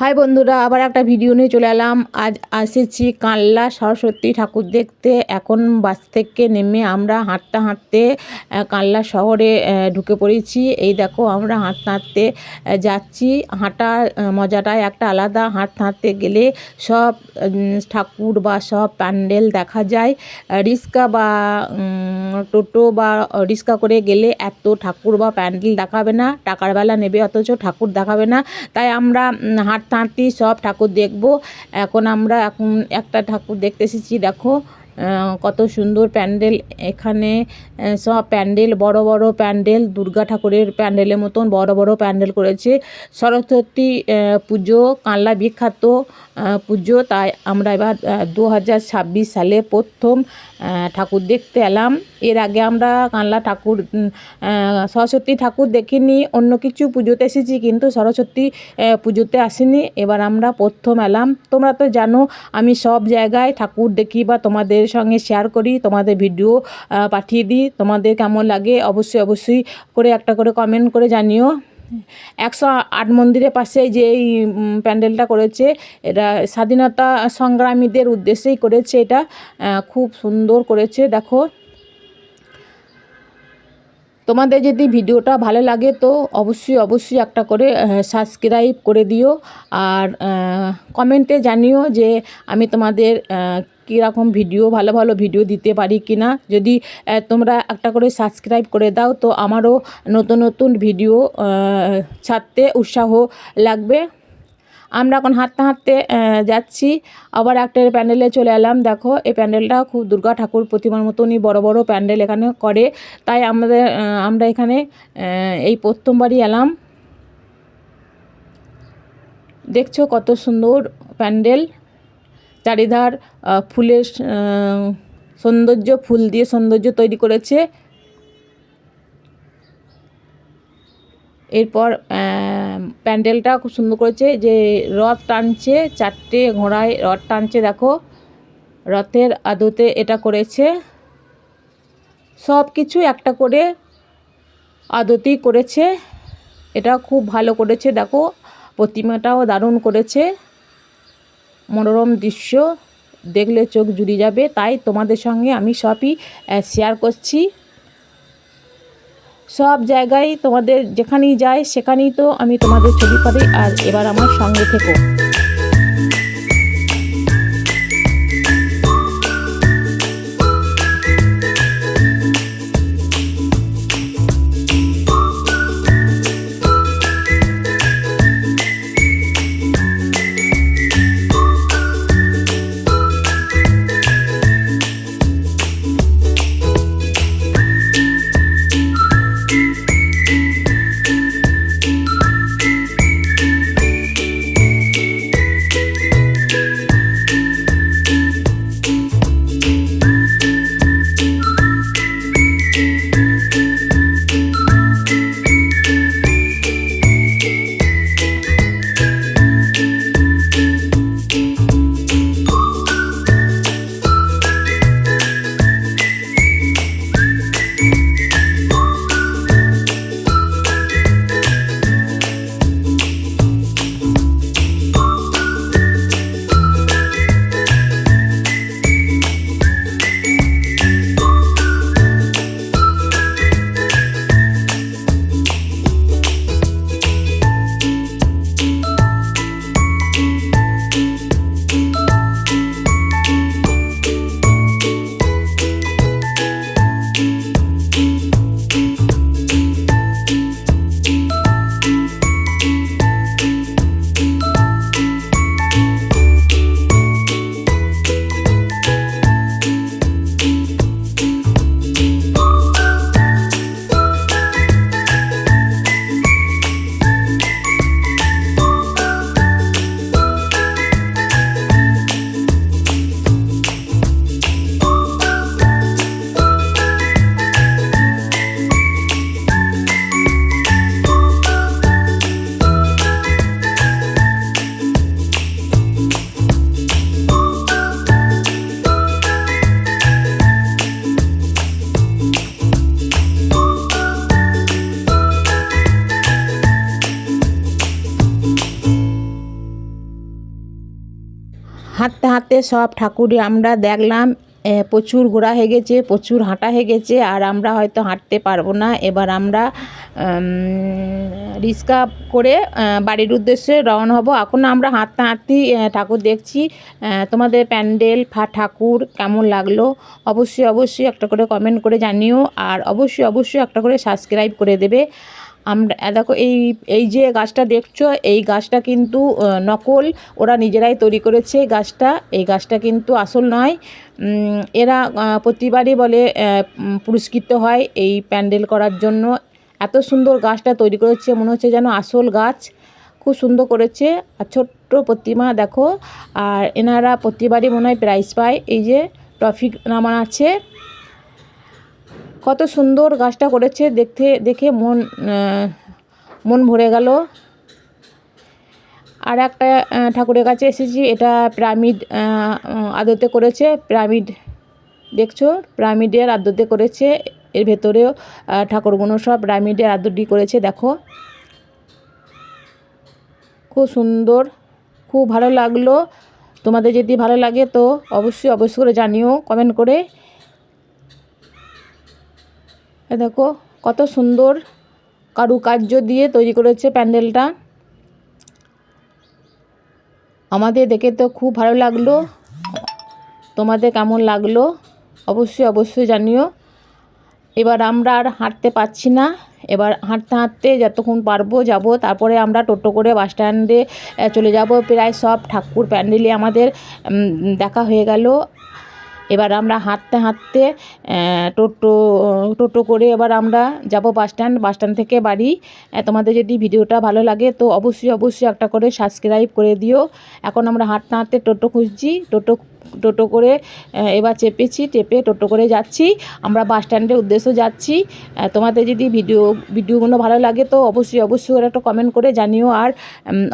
High বন্ধুরা আবার একটা ভিডিও নিয়ে চলে এলাম। আজ এসেছি কানলা সরস্বতী ঠাকুর দেখতে। এখন বাস থেকে নেমে আমরা হাঁটতে হাঁটতে কানলা শহরে ঢুকে পড়েছি। এই দেখো আমরা হাঁটতে হাঁটতে যাচ্ছি। হাঁটার মজাটাই একটা আলাদা। হাঁটতে হাঁটতে গেলে সব ঠাকুর বা সব প্যান্ডেল দেখা যায়। রিক্সা বা টোটো বা রিক্সা করে গেলে এত ঠাকুর বা প্যান্ডেল দেখাবে না। টাকার বেলা নেবে অথচ ঠাকুর দেখাবে না। তাই আমরা উম, হাঁটতেই সব ঠাকুর দেখব। এখন আমরা এখন একটা ঠাকুর দেখতে এসেছি দেখো। কত সুন্দর প্যান্ডেল এখানে সব প্যান্ডেল, বড় বড় প্যান্ডেল, দুর্গা ঠাকুরের প্যান্ডেলের মতন বড় বড় প্যান্ডেল করেছে। সরস্বতী পুজো কানলা বিখ্যাত পুজো। তাই আমরা এবার দু হাজার ছাব্বিশ সালে প্রথম ঠাকুর দেখতে এলাম। এর আগে আমরা কানলা ঠাকুর সরস্বতী ঠাকুর দেখিনি। অন্য কিছু পুজোতে এসেছি কিন্তু সরস্বতী পুজোতে আসিনি। এবার আমরা প্রথম এলাম। তোমরা তো জানো, আমি সব জায়গায় ঠাকুর দেখি বা তোমাদের সঙ্গে শেয়ার করি, তোমাদের ভিডিও পাঠিয়ে দিই। তোমাদের কেমন লাগে অবশ্যই অবশ্যই করে একটা করে কমেন্ট করে জানিও। একশো আট মন্দিরের পাশে যে এই প্যান্ডেলটা করেছে, এটা স্বাধীনতা সংগ্রামীদের উদ্দেশ্যেই করেছে এটা। খুব সুন্দর করেছে, দেখো। তোমাদের যদি ভিডিওটা ভালো লাগে তো অবশ্যই অবশ্যই একটা করে সাবস্ক্রাইব করে দিও। আর কমেন্টে জানিও যে আমি তোমাদের কীরকম ভিডিও ভালো ভালো ভিডিও দিতে পারি কি না যদি তোমরা একটা করে সাবস্ক্রাইব করে দাও তো আমারও নতুন নতুন ভিডিও ছাড়তে উৎসাহ লাগবে। আমরা এখন হাঁটতে হাঁটতে যাচ্ছি। আবার একটা প্যান্ডেলে চলে এলাম। দেখো, এই প্যান্ডেলটা খুব দুর্গা ঠাকুর প্রতিমার মতনই বড় বড় প্যান্ডেল এখানে করে। তাই আমাদের আমরা এখানে এই প্রথমবারই এলাম। দেখছ কত সুন্দর প্যান্ডেল। চারিধার ফুলের সৌন্দর্য, ফুল দিয়ে সৌন্দর্য তৈরি করেছে। এরপর প্যান্ডেলটা খুব সুন্দর করেছে যে রথ টানছে চারটে ঘোড়ায়, রথ টানছে দেখো, রথের আদতে এটা করেছে। সব কিছু একটা করে আদতেই করেছে। এটা খুব ভালো করেছে দেখো, প্রতিমাটাও দারুণ করেছে। মনোরম দৃশ্য, দেখলে চোখ জুড়িয়ে যাবে। তাই তোমাদের সঙ্গে আমি সবই শেয়ার করছি। সব জায়গায় তোমাদের যেখানেই যায়, সেখানেই তো আমি তোমাদের ছবি পাই আর এবার আমার সঙ্গে থেকো। হাঁটতে সব ঠাকুরই আমরা দেখলাম প্রচুর ঘোরা হয়ে গেছে প্রচুর হাঁটা হয়ে গেছে আর আমরা হয়তো হাঁটতে পারব না। এবার আমরা রিক্সা করে বাড়ির উদ্দেশ্যে রওনা হব। এখন আমরা হাঁটতে হাঁটতেই ঠাকুর দেখছি তোমাদের প্যান্ডেল, ফা, ঠাকুর কেমন লাগল? অবশ্যই অবশ্যই একটা করে কমেন্ট করে জানিও, আর অবশ্যই অবশ্যই একটা করে সাবস্ক্রাইব করে দেবে। আমরা দেখো এই এই যে গাছটা দেখছ, এই গাছটা কিন্তু নকল, ওরা নিজেরাই তৈরি করেছে গাছটা, এই গাছটা কিন্তু আসল নয়। এরা প্রতিবারই বলে পুরস্কৃত হয় এই প্যান্ডেল করার জন্য। এত সুন্দর গাছটা তৈরি করেছে, মনে হচ্ছে যেন আসল গাছ। খুব সুন্দর করেছে, আর ছোট্ট প্রতিমা দেখো, আর এনারা প্রতিবারই মনে হয় প্রাইজ পায়। এই যে ট্রফি নামান আছে। কত সুন্দর গাছটা করেছে, দেখতে, দেখে মন মন ভরে গেল। আর একটা ঠাকুরের কাছে এসেছি, এটা পিরামিড আদতে করেছে, পিরামিড, দেখছ? পিরামিডের আদতে করেছে, এর ভেতরেও ঠাকুরগুলো সব পিরামিডের আদরটি করেছে, দেখো। খুব সুন্দর, খুব ভালো লাগল। তোমাদের যদি ভালো লাগে তো অবশ্যই অবশ্যই করে জানিও কমেন্ট করে। দেখো, কত সুন্দর কারুকার্য দিয়ে তৈরি করেছে প্যান্ডেলটা। আমাদের দেখে তো খুব ভালো লাগল। তোমাদের কেমন লাগল? অবশ্যই অবশ্যই জানিও। এবার আমরা আর হাঁটতে পারছি না। এবার হাঁটতে হাঁটতে যতক্ষণ পারব যাব, তারপরে আমরা টোটো করে বাস স্ট্যান্ডে চলে যাব। প্রায় সব ঠাকুর প্যান্ডেলে আমাদের দেখা হয়ে গেল। এবার আমরা হাঁটতে হাঁটতে টোটো টোটো করে এবার আমরা যাব বাস স্ট্যান্ড বাস স্ট্যান্ড থেকে বাড়ি। তোমাদের যদি ভিডিওটা ভালো লাগে তো অবশ্যই অবশ্যই একটা করে সাবস্ক্রাইব করে দিও। এখন আমরা হাঁটতে হাঁটতে টোটো খুঁজছি। টোটো টোটো করে এবার চেপেছি, চেপে টোটো করে যাচ্ছি। আমরা বাস স্ট্যান্ডের উদ্দেশ্যে যাচ্ছি। তোমাদের যদি ভিডিও, ভিডিওগুলো ভালো লাগে তো অবশ্যই অবশ্যই করে একটা কমেন্ট করে জানিও। আর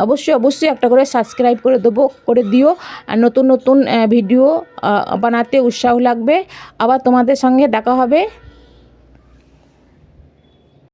অবশ্যই অবশ্যই একটা করে সাবস্ক্রাইব করে দেবো, করে দিও। আর নতুন নতুন ভিডিও বানাতে উৎসাহ লাগবে। আবার তোমাদের সঙ্গে দেখা হবে।